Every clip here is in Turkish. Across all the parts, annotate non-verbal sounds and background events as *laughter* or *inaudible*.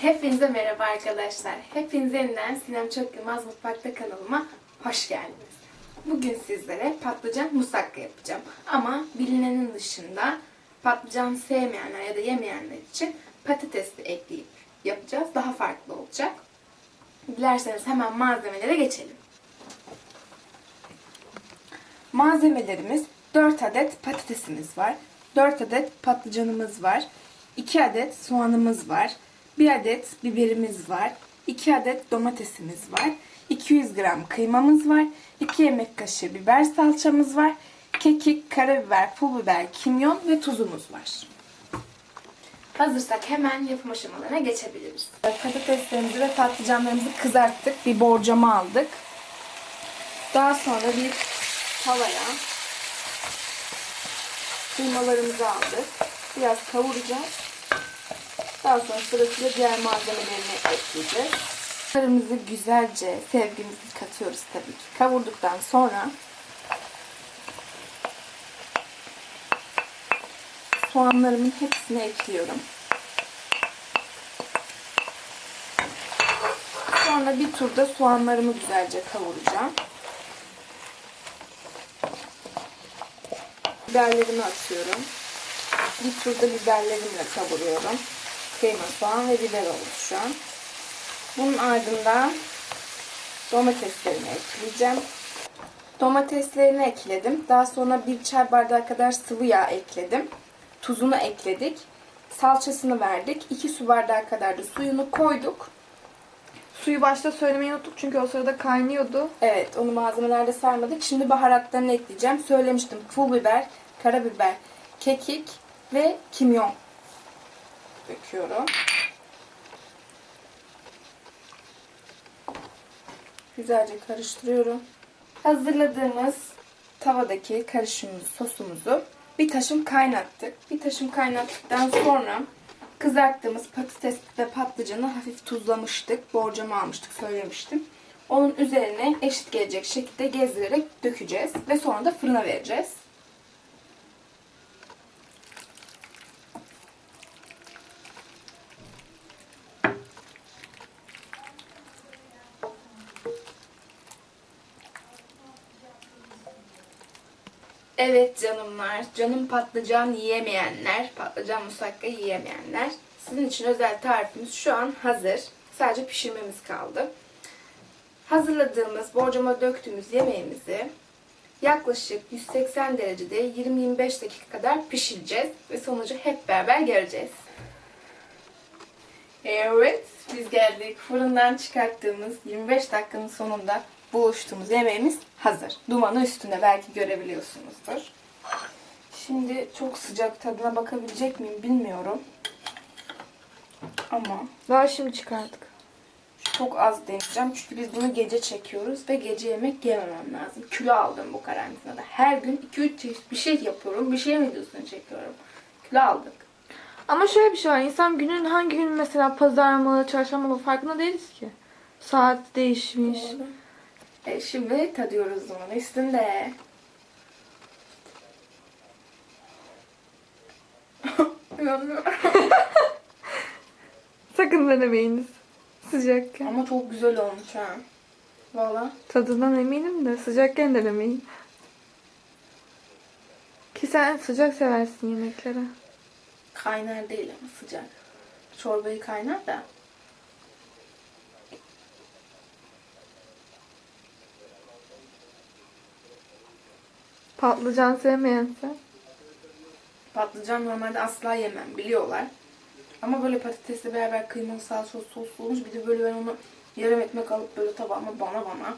Hepinize merhaba arkadaşlar. Hepiniz yeniden Sinem Çok Yılmaz Mutfakta kanalıma hoş geldiniz. Bugün sizlere patlıcan musakka yapacağım. Ama bilinenin dışında patlıcan sevmeyenler ya da yemeyenler için patates de ekleyip yapacağız. Daha farklı olacak. Dilerseniz hemen malzemelere geçelim. Malzemelerimiz 4 adet patatesimiz var. 4 adet patlıcanımız var. 2 adet soğanımız var. 1 adet biberimiz var. 2 adet domatesimiz var. 200 gram kıymamız var. 2 yemek kaşığı biber salçamız var. Kekik, karabiber, pul biber, kimyon ve tuzumuz var. Hazırsak hemen yapım aşamalarına geçebiliriz. Patateslerimizi ve patlıcanlarımızı kızarttık. Bir borcama aldık. Daha sonra bir tavaya kıymalarımızı aldık. Biraz kavuracağız. Daha sonra sırasıyla diğer malzemelerini ekleyeceğiz. Kıymalarımızı güzelce sevgimizi katıyoruz tabii ki. Kavurduktan sonra soğanlarımın hepsini ekliyorum. Sonra bir turda soğanlarımı güzelce kavuracağım. Biberlerimi atıyorum. Bir turda biberlerimle kavuruyorum. Kıyma, soğan ve biber oldu şu an. Bunun ardından domateslerimi ekleyeceğim. Domateslerini ekledim. Daha sonra bir çay bardağı kadar sıvı yağ ekledim. Tuzunu ekledik. Salçasını verdik. 2 su bardağı kadar da suyunu koyduk. Suyu başta söylemeyi unuttuk çünkü o sırada kaynıyordu. Evet, onu malzemelerde sarmadık. Şimdi baharatlarını ekleyeceğim. Söylemiştim. Pul biber, karabiber, kekik ve kimyon döküyorum. Güzelce karıştırıyorum. Hazırladığımız tavadaki karışımımızı, sosumuzu bir taşım kaynattık. Bir taşım kaynattıktan sonra kızarttığımız patates ve patlıcanı hafif tuzlamıştık. Borcama almıştık söylemiştim. Onun üzerine eşit gelecek şekilde gezdirerek dökeceğiz. Ve sonra da fırına vereceğiz. Evet canımlar, canım patlıcan yiyemeyenler, patlıcan musakka yiyemeyenler. Sizin için özel tarifimiz şu an hazır. Sadece pişirmemiz kaldı. Hazırladığımız, borcama döktüğümüz yemeğimizi yaklaşık 180 derecede 20-25 dakika kadar pişireceğiz. Ve sonucu hep beraber göreceğiz. Evet, biz geldik. Fırından çıkarttığımız 25 dakikanın sonunda buluştuğumuz yemeğimiz hazır. Dumanı üstünde belki görebiliyorsunuzdur. Şimdi çok sıcak tadına bakabilecek miyim bilmiyorum. Ama Daha şimdi çıkardık. çok az deneyeceğim. Çünkü biz bunu gece çekiyoruz ve gece yemek yememem lazım. Kilo aldım bu karantinada. Her gün 2-3 çeşit bir şey yapıyorum. Bir şey videosunu çekiyorum. Kilo aldık. Ama şöyle bir şey var. İnsan günün hangi gün mesela pazar mı, çarşamba mı farkında değiliz ki. Saat değişmiş. E, şimdi tadıyoruz dumanı üstünde. *laughs* Sakın denemeyiniz. Sıcakken. Ama çok güzel olmuş ha. Valla. Tadından eminim de sıcakken denemeyin. Ki sen sıcak seversin yemeklere. Kaynar değil ama sıcak. Çorbayı kaynar da. Patlıcan sevmeyense. Patlıcan normalde asla yemem biliyorlar. Ama böyle patatesle beraber kıymalı salçalı soslu olmuş. Bir de böyle ben onu yarım ekmek alıp böyle tabağıma bana bana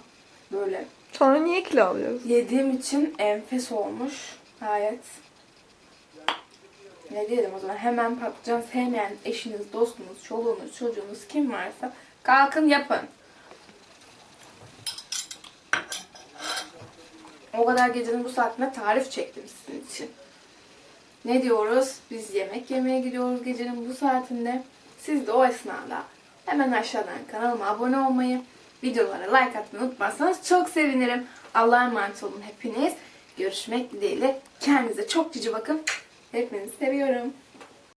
böyle Sonra niye kilo alıyoruz? yediğim için enfes olmuş. Gayet. Ne diyelim o zaman hemen patlıcan sevmeyen eşiniz, dostunuz, çoluğunuz, çocuğunuz kim varsa kalkın yapın. O kadar gecenin bu saatinde tarif çektim sizin için. Ne diyoruz? Biz yemek yemeye gidiyoruz gecenin bu saatinde. Siz de o esnada hemen aşağıdan kanalıma abone olmayı, videolara like atmayı unutmazsanız çok sevinirim. Allah'a emanet olun hepiniz. Görüşmek dileğiyle. Kendinize çok cici bakın. Hepinizi seviyorum.